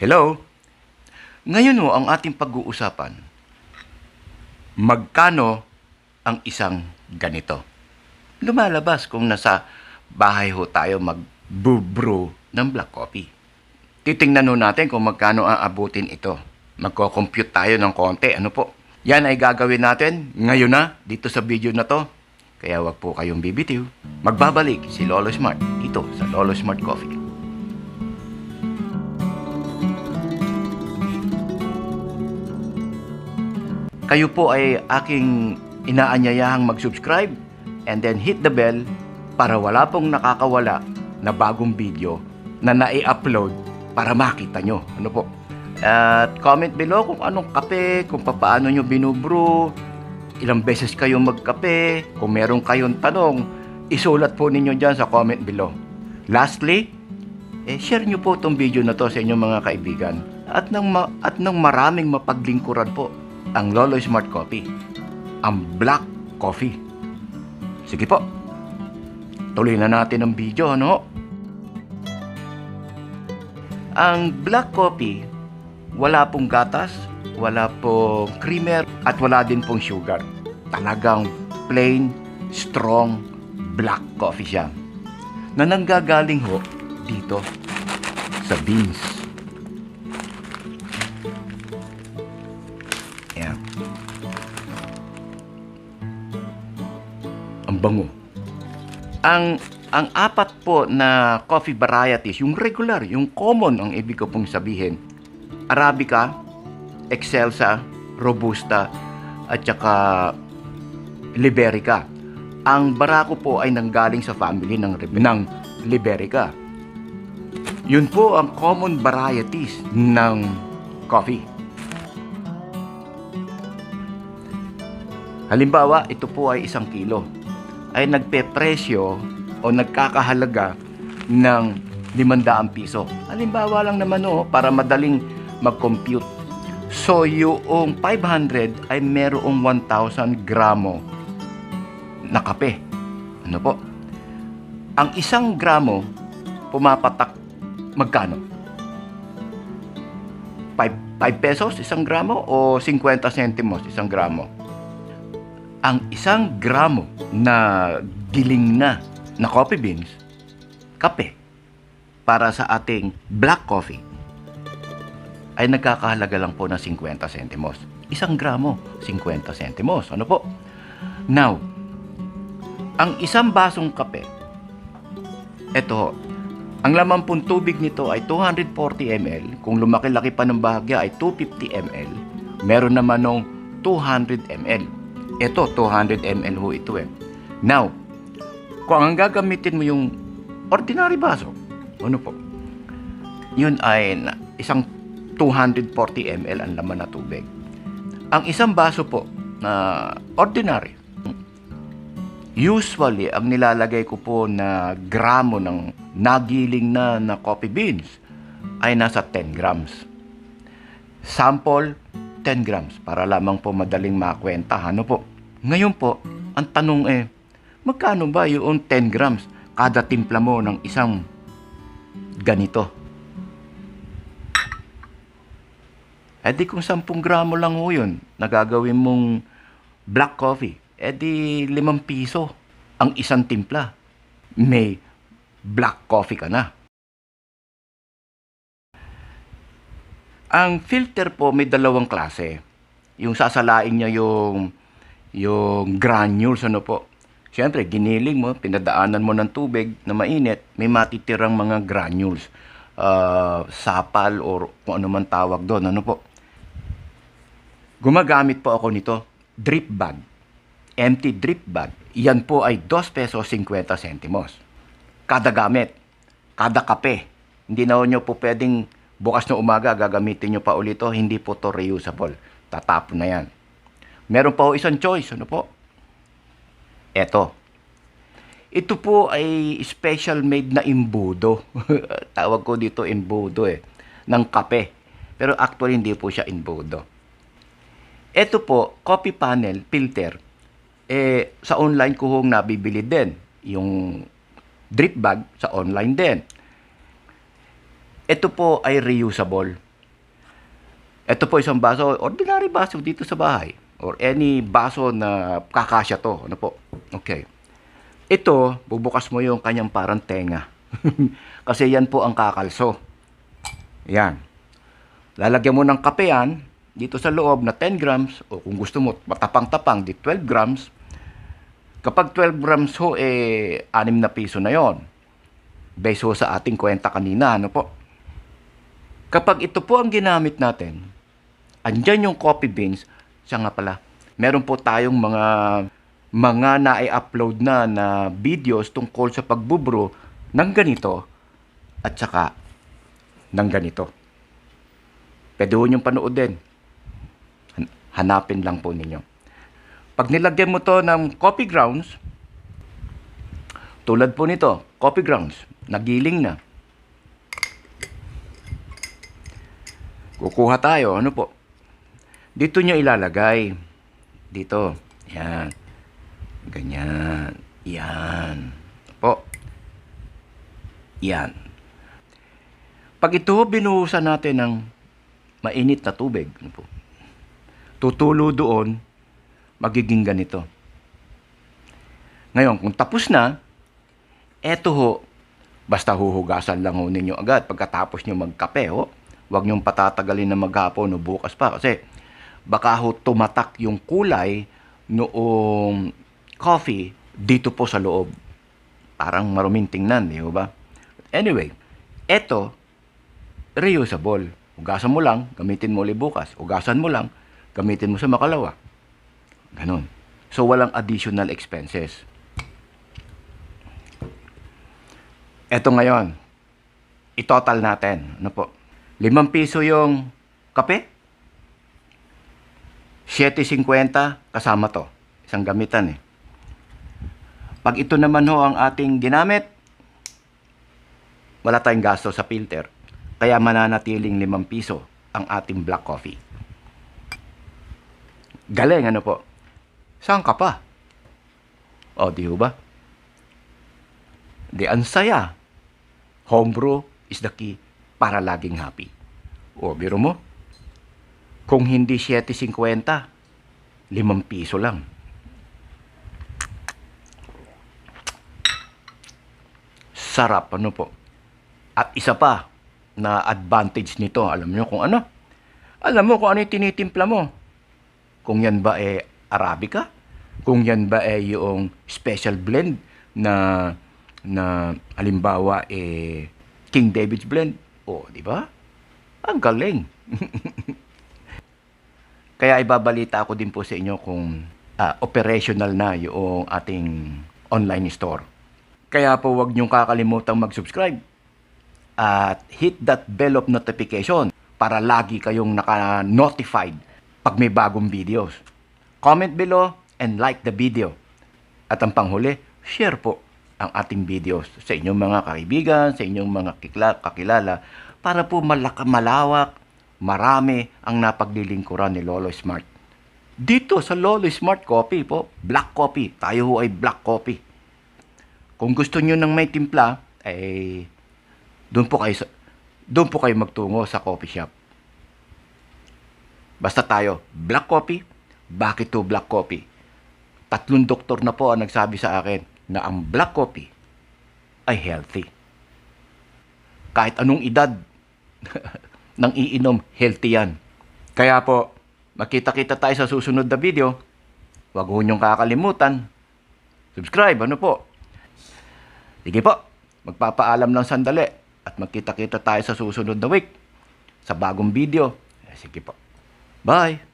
Hello? Ngayon ho, ang ating pag-uusapan, magkano ang isang ganito? Lumalabas kung nasa bahay ho tayo mag-brew ng black coffee. Titingnan ho natin kung magkano ang abutin ito. Magko-compute tayo ng konti. Ano po? Yan ay gagawin natin ngayon na dito sa video na to. Kaya wag po kayong bibitiw. Magbabalik si Lolo Smart dito sa Lolo Smart Coffee. Kayo po ay aking inaanyayahang mag-subscribe and then hit the bell para wala pong nakakawala na bagong video na nai-upload para makita nyo. Ano po? At comment below kung anong kape, kung paano nyo binubrew, ilang beses kayo magkape, kung meron kayong tanong, isulat po ninyo dyan sa comment below. Lastly, eh, share nyo po itong video na to sa inyong mga kaibigan at ng, ma- at ng maraming mapaglingkuran po ang Lolo Smart Coffee, ang Black Coffee. Sige po, tuloy na natin ang video, ano? Ang Black Coffee, wala pong gatas, wala pong creamer, at wala din pong sugar. Talagang plain, strong, black coffee siya. Na nanggagaling ho dito sa beans. Bango. Ang ang apat po na coffee varieties, yung regular, yung common ang ibig ko pong sabihin. Arabica, Excelsa, Robusta, at saka Liberica. Ang Barako po ay nanggaling sa family ng, ng Liberica. Yun po ang common varieties ng coffee. Halimbawa, ito po ay isang kilo. Ay nagpepresyo o nagkakahalaga ng 500 piso. Halimbawa lang naman o, para madaling mag-compute. So, yung 500 ay merong 1,000 gramo na kape. Ano po? Ang isang gramo, pumapatak magkano? 5, 5 pesos isang gramo o 50 centimos isang gramo? Ang isang gramo na giling na na coffee beans, kape, para sa ating black coffee, ay nagkakahalaga lang po ng 50 centimos. Isang gramo, 50 centimos. Ano po? Now, ang isang basong kape, eto, ang laman pong tubig nito ay 240 ml. Kung lumaki-laki pa ng bahagya ay 250 ml. Meron naman ng 200 ml. Ito, 200 ml ho ito eh. Now, kung ang gagamitin mo yung ordinary baso, ano po? Yun ay isang 240 ml ang laman na tubig. Ang isang baso po na ordinary, usually ang nilalagay ko po na gramo ng nagiling na na coffee beans ay nasa 10 grams. Sample, 10 grams para lamang po madaling makwenta. Ano po? Ngayon po, ang tanong eh, magkano ba yung 10 grams kada timpla mo ng isang ganito? Eh di kung 10 gramo lang ho yun, nagagawin mong black coffee, eh di 5 piso ang isang timpla. May black coffee ka na. Ang filter po may dalawang klase. Yung sasalain niya yung yung granules ano po. Siyempre, giniling mo, pinadaanan mo ng tubig na mainit, may matitirang mga granules. Ah, sapal or kung ano man tawag doon. Ano po? Gumagamit po ako nito, drip bag. Empty drip bag. Yan po ay 2 pesos 50 centimos. Kada gamit. Kada kape. Hindi na nyo po pwedeng bukas na umaga gagamitin nyo pa ulit to. Hindi po to reusable. Tatapon na yan. Meron pa ho isang choice. Ano po? Eto. Ito po ay special made na imbudo. Tawag ko dito imbudo eh. Ng kape. Pero actually hindi po siya imbudo. Ito po, coffee panel, filter, eh, sa online ko hong nabibili din. Yung drip bag sa online din. Ito po ay reusable. Ito po isang baso, ordinary baso dito sa bahay. Or any baso na kakasya to. Ano po? Okay. Ito, bubukas mo yung kanyang parang tenga. Kasi yan po ang kakalso. Yan. Lalagyan mo ng kape yan, dito sa loob na 10 grams, o kung gusto mo, matapang-tapang, di 12 grams. Kapag 12 grams ho, eh, 6 na piso na yon. Based ho sa ating kwenta kanina, ano po? Kapag ito po ang ginamit natin, andyan yung coffee beans, siya nga pala, meron po tayong mga mga na-upload na na videos tungkol sa pagbubro ng ganito at saka ng ganito. Pwede ho niyong panoodin. Han- Hanapin lang po ninyo. Pag nilagyan mo to ng coffee grounds, tulad po nito, coffee grounds, nagiling na. Kukuha tayo, ano po? Dito nyo ilalagay. Dito. Yan. Ganyan. Yan. Po. Yan. Pag ito binuhusan natin ng mainit na tubig, ano po? Tutulo doon, magiging ganito. Ngayon, kung tapos na, eto ho, basta huhugasan lang ho ninyo agad pagkatapos nyo magkape ho. Huwag nyong patatagalin na maghapon o bukas pa kasi baka ho tumatak yung kulay noong coffee dito po sa loob. Parang maruming tingnan, di ba? Anyway, eto, reusable. Ugasan mo lang, gamitin mo ulit bukas. Ugasan mo lang, gamitin mo sa makalawa. Ganon. So, walang additional expenses. Eto ngayon, itotal natin. Ano po? Limang piso yung kape. 7.50 kasama to. Isang gamitan eh. Pag ito naman ho ang ating ginamit, wala tayong gasto sa filter. Kaya mananatiling 5 piso ang ating black coffee. Galing, ano po? Saan ka pa? O, di ho ba? Di, ang saya. Homebrew is the key para laging happy. O, biro mo? Kung hindi 7.50, 5 piso lang. Sarap, ano po? At isa pa na advantage nito, alam nyo kung ano? Alam mo kung ano yung tinitimpla mo. Kung yan ba eh Arabica, kung yan ba eh yung special blend na na halimbawa eh King David's blend, o di ba? Ang galing. Kaya ibabalita ko din po sa inyo kung ah, operational na yung ating online store. Kaya po wag niyong kakalimutang mag-subscribe at hit that bell of notification para lagi kayong naka-notified pag may bagong videos. Comment below and like the video. At ang panghuli, share po ang ating videos sa inyong mga kaibigan, sa inyong mga kakilala para po malaka, malawak, marami ang napaglilingkuran ni Lolo Smart. Dito sa Lolo Smart Coffee po, black coffee. Tayo ho ay black coffee. Kung gusto nyo ng may timpla, eh, doon po kayo, doon po kayo magtungo sa coffee shop. Basta tayo, black coffee, bakit to black coffee? Tatlong doktor na po ang nagsabi sa akin na ang black coffee ay healthy. Kahit anong edad nang iinom, healthy yan. Kaya po, makita-kita tayo sa susunod na video. Huwag ho niyong kakalimutan. Subscribe, ano po? Sige po, magpapaalam lang sandali at magkita-kita tayo sa susunod na week sa bagong video. Sige po. Bye!